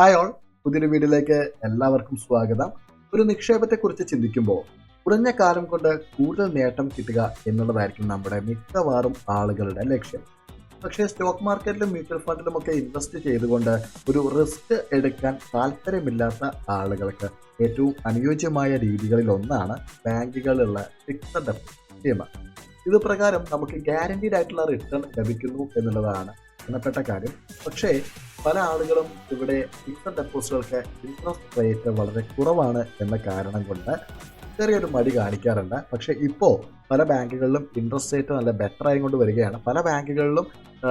Hi all പുതിയൊരു വീഡിയോയിലേക്ക് എല്ലാവർക്കും സ്വാഗതം. ഒരു നിക്ഷേപത്തെ കുറിച്ച് ചിന്തിക്കുമ്പോൾ കുറഞ്ഞ കാലം കൊണ്ട് കൂടുതൽ നേട്ടം കിട്ടുക എന്നുള്ളതായിരിക്കും നമ്മുടെ മിക്കവാറും ആളുകളുടെ ലക്ഷ്യം. പക്ഷേ സ്റ്റോക്ക് മാർക്കറ്റിലും മ്യൂച്വൽ ഫണ്ടിലും ഒക്കെ ഇൻവെസ്റ്റ് ചെയ്തുകൊണ്ട് ഒരു റിസ്ക് എടുക്കാൻ താല്പര്യമില്ലാത്ത ആളുകൾക്ക് ഏറ്റവും അനുയോജ്യമായ രീതികളിൽ ഒന്നാണ് ബാങ്കുകളിലുള്ള ഫിക്സഡ് ഡെപ്പോസിറ്റ് സ്കീം ഇത് പ്രകാരം നമുക്ക് ഗ്യാരണ്ടീഡ് ആയിട്ടുള്ള റിട്ടേൺ ലഭിക്കുന്നു എന്നുള്ളതാണ്. പ്രധാനപ്പെട്ട കാര്യം. പക്ഷേ പല ആളുകളും ഇവിടെ ഫിക്സഡ് ഡെപ്പോസിറ്റുകൾക്ക് ഇൻട്രസ്റ്റ് റേറ്റ് വളരെ കുറവാണ് എന്ന കാരണം കൊണ്ട് ചെറിയൊരു മടി കാണിക്കാറുണ്ട്. പക്ഷേ ഇപ്പോൾ പല ബാങ്കുകളിലും ഇൻട്രസ്റ്റ് റേറ്റ് നല്ല ബെറ്റർ ആയിക്കൊണ്ട് വരികയാണ്. പല ബാങ്കുകളിലും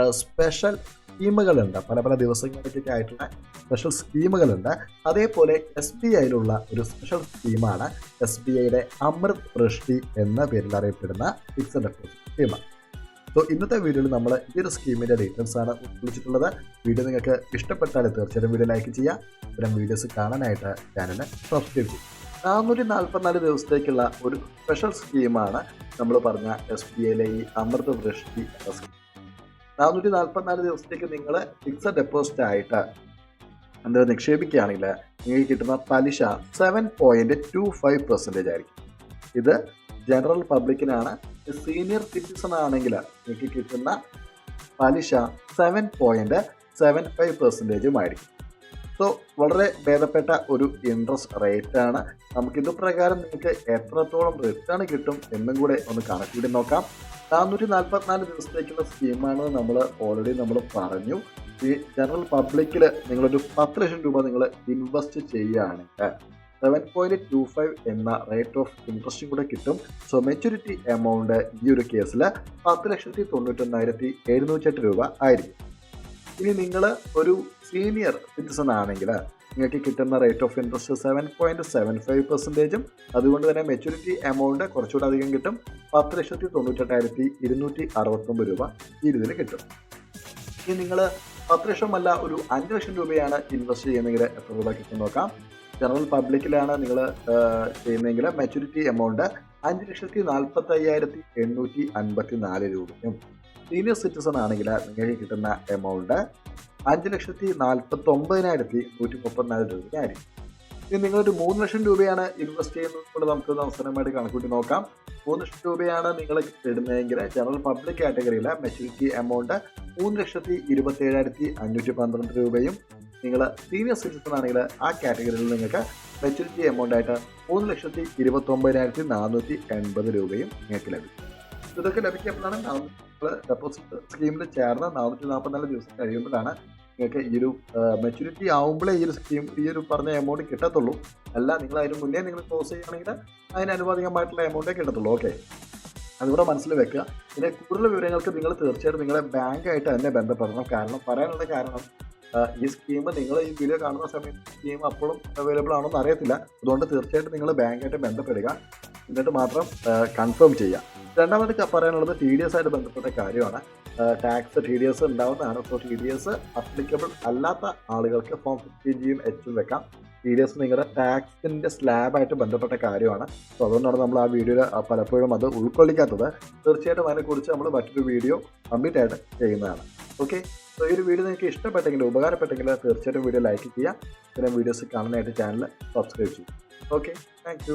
സ്പെഷ്യൽ സ്കീമുകളുണ്ട്. പല പല ദിവസങ്ങളിലേക്കൊക്കെ ആയിട്ടുള്ള സ്പെഷ്യൽ സ്കീമുകളുണ്ട്. അതേപോലെ എസ് ബി ഐയിലുള്ള ഒരു സ്പെഷ്യൽ സ്കീമാണ് എസ് ബി ഐയുടെ അമൃത് വൃഷ്ടി എന്ന പേരിൽ അറിയപ്പെടുന്ന ഫിക്സഡ് ഡെപ്പോസിറ്റ് സ്കീം സോ ഇന്നത്തെ വീഡിയോയിൽ നമ്മൾ ഈ ഒരു സ്കീമിന്റെ ഡീറ്റെയിൽസ് ആണ് ഉൾക്കൊള്ളിച്ചിട്ടുള്ളത്. വീഡിയോ നിങ്ങൾക്ക് ഇഷ്ടപ്പെട്ടാൽ തീർച്ചയായിട്ടും വീഡിയോ ലൈക്ക് ചെയ്യുക. ഇത്തരം വീഡിയോസ് കാണാനായിട്ട് ചാനലിനെ സബ്സ്ക്രൈബ് ചെയ്യും നാനൂറ്റി നാൽപ്പത്തിനാല് ദിവസത്തേക്കുള്ള ഒരു സ്പെഷ്യൽ സ്കീമാണ് നമ്മൾ പറഞ്ഞ എസ് ബി ഐയിലെ ഈ അമൃത് വൃഷ്ടി സ്കീം നാനൂറ്റി നാൽപ്പത്തിനാല് ദിവസത്തേക്ക് നിങ്ങൾ ഫിക്സഡ് ഡെപ്പോസിറ്റ് ആയിട്ട് എന്താ നിക്ഷേപിക്കുകയാണെങ്കിൽ നിങ്ങൾക്ക് കിട്ടുന്ന പലിശ seven point two five percentage ആയിരിക്കും. ഇത് ജനറൽ പബ്ലിക്കിനാണ് സീനിയർ സിറ്റിസൺ ആണെങ്കിൽ എനിക്ക് കിട്ടുന്ന പലിശ സെവൻ പോയിന്റ് സെവൻ ഫൈവ് പെർസെന്റേജും ആയിരിക്കും. സോ വളരെ ഭേദപ്പെട്ട ഒരു ഇൻട്രസ്റ്റ് റേറ്റ് ആണ്. നമുക്കിത് പ്രകാരം നിങ്ങൾക്ക് എത്രത്തോളം റിട്ടേൺ കിട്ടും എന്നും കൂടെ ഒന്ന് കണക്കിടി നോക്കാം. നാനൂറ്റി നാൽപ്പത്തിനാല് ദിവസത്തേക്കുള്ള സ്കീമാണ് നമ്മൾ ഓൾറെഡി നമ്മൾ പറഞ്ഞു. ഈ ജനറൽ പബ്ലിക്കിൽ നിങ്ങളൊരു പത്ത് ലക്ഷം രൂപ നിങ്ങൾ ഇൻവെസ്റ്റ് ചെയ്യുകയാണെങ്കിൽ സെവൻ പോയിന്റ് ടു ഫൈവ് എന്ന റേറ്റ് ഓഫ് ഇൻട്രസ്റ്റും കൂടെ കിട്ടും. സോ മെച്യൂരിറ്റി എമൗണ്ട് ഈ ഒരു കേസിൽ പത്ത് ലക്ഷത്തി തൊണ്ണൂറ്റൊന്നായിരത്തി എഴുന്നൂറ്റെട്ട് രൂപ ആയിരിക്കും. ഇനി നിങ്ങൾ ഒരു സീനിയർ സിറ്റിസൺ ആണെങ്കിൽ നിങ്ങൾക്ക് കിട്ടുന്ന rate of interest seven point seven five പെർസെന്റേജും അതുകൊണ്ട് തന്നെ മെച്യൂരിറ്റി എമൗണ്ട് കുറച്ചുകൂടെ അധികം കിട്ടും. പത്ത് ലക്ഷത്തി തൊണ്ണൂറ്റെട്ടായിരത്തി ഇരുന്നൂറ്റി അറുപത്തൊമ്പത് രൂപ ഈ രീതിയിൽ കിട്ടും. ഇനി നിങ്ങൾ പത്ത് ലക്ഷമല്ല ഒരു അഞ്ച് ലക്ഷം രൂപയാണ് ഇൻവെസ്റ്റ് ചെയ്യുന്നതെങ്കിൽ എത്ര രൂപ കിട്ടും നോക്കാം. ജനറൽ പബ്ലിക്കിലാണ് നിങ്ങൾ ചെയ്യുന്നതെങ്കിൽ മെച്യൂരിറ്റി എമൗണ്ട് അഞ്ച് ലക്ഷത്തി നാൽപ്പത്തി അയ്യായിരത്തി എണ്ണൂറ്റി അൻപത്തി നാല് രൂപയും. സീനിയർ സിറ്റിസൺ ആണെങ്കിൽ നിങ്ങൾക്ക് കിട്ടുന്ന എമൗണ്ട് അഞ്ച് ലക്ഷത്തി നാൽപ്പത്തി ഒമ്പതിനായിരത്തി നൂറ്റി മുപ്പത്തിനാല് രൂപയായിരിക്കും. ഇനി നിങ്ങളൊരു മൂന്ന് ലക്ഷം രൂപയാണ് ഇൻവെസ്റ്റ് ചെയ്യുന്നത് കൊണ്ട് നമുക്ക് അവസരമായിട്ട് കണക്കൂട്ടി നോക്കാം. മൂന്ന് ലക്ഷം രൂപയാണ് നിങ്ങൾ ഇടുന്നതെങ്കിൽ ജനറൽ പബ്ലിക് കാറ്റഗറിയിലെ മെച്യൂരിറ്റി എമൗണ്ട് മൂന്ന് ലക്ഷത്തി ഇരുപത്തി ഏഴായിരത്തി അഞ്ഞൂറ്റി പന്ത്രണ്ട് രൂപയും നിങ്ങൾ സീനിയർ സിറ്റിസൺ ആണെങ്കിൽ ആ കാറ്റഗറിയിൽ നിങ്ങൾക്ക് മെച്യൂരിറ്റി എമൗണ്ട് ആയിട്ട് മൂന്ന് ലക്ഷത്തി ഇരുപത്തി ഒമ്പതിനായിരത്തി നാനൂറ്റി എൺപത് രൂപയും നിങ്ങൾക്ക് ലഭിക്കും. ഇതൊക്കെ ലഭിക്കുമ്പോഴാണ് നമ്മൾ ഡെപ്പോസിറ്റ് സ്കീമിൽ ചേർന്ന് നാനൂറ്റി നാൽപ്പത്തിനാല് ദിവസം കഴിയുമ്പോഴാണ് നിങ്ങൾക്ക് ഈ ഒരു മെച്യൂരിറ്റി ആവുമ്പോഴേ ഈ ഒരു സ്കീം ഈ ഒരു പറഞ്ഞ എമൗണ്ട് കിട്ടത്തുള്ളൂ. അല്ല നിങ്ങൾ അതിന് മുന്നേ നിങ്ങൾ ക്ലോസ് ചെയ്യുകയാണെങ്കിൽ അതിന് അനുപാതികമായിട്ടുള്ള എമൗണ്ടേ കിട്ടത്തുള്ളൂ. ഓക്കെ അതുകൂടെ മനസ്സിൽ വെക്കുക. പിന്നെ കൂടുതൽ വിവരങ്ങൾക്ക് നിങ്ങൾ തീർച്ചയായിട്ടും നിങ്ങളെ ബാങ്കായിട്ട് തന്നെ ബന്ധപ്പെടണം. കാരണം പറയാനുള്ള കാരണം ഈ സ്കീം നിങ്ങൾ ഈ വീഡിയോ കാണുന്ന സമയത്ത് സ്കീം അപ്പോഴും അവൈലബിൾ എന്ന് അറിയത്തില്ല. അതുകൊണ്ട് തീർച്ചയായിട്ടും നിങ്ങൾ ബാങ്കായിട്ട് ബന്ധപ്പെടുക. എന്നിട്ട് മാത്രം കൺഫേം ചെയ്യുക. രണ്ടാമത് പറയാനുള്ളത് ടി ഡി എസ് ആയിട്ട് ബന്ധപ്പെട്ട കാര്യമാണ്. ടാക്സ് ടി ഡി എസ് ഉണ്ടാവുന്നതാണ് so T D S applicable അല്ലാത്ത ആളുകൾക്ക് ഫോം ഫിഫ്റ്റീൻ ജിയും എച്ചും വെക്കാം ടി ഡി എസ് നിങ്ങളുടെ ടാക്സിന്റെ സ്ലാബായിട്ട് ബന്ധപ്പെട്ട കാര്യമാണ്. സോ അതുകൊണ്ടാണ് നമ്മൾ ആ വീഡിയോയിൽ പലപ്പോഴും അത് ഉൾക്കൊള്ളിക്കാത്തത്. തീർച്ചയായിട്ടും അതിനെക്കുറിച്ച് നമ്മൾ മറ്റൊരു വീഡിയോ കംപ്ലീറ്റ് ആയിട്ട് ചെയ്യുന്നതാണ്. ഓക്കെ? സോ ഈ ഒരു വീഡിയോ നിങ്ങൾക്ക് ഇഷ്ടപ്പെട്ടെങ്കിൽ ഉപകാരപ്പെട്ടെങ്കിൽ തീർച്ചയായിട്ടും വീഡിയോ ലൈക്ക് ചെയ്യുക. പിന്നെ വീഡിയോസ് കാണാനായിട്ട് ചാനൽ സബ്സ്ക്രൈബ് ചെയ്യും ഓക്കെ? താങ്ക്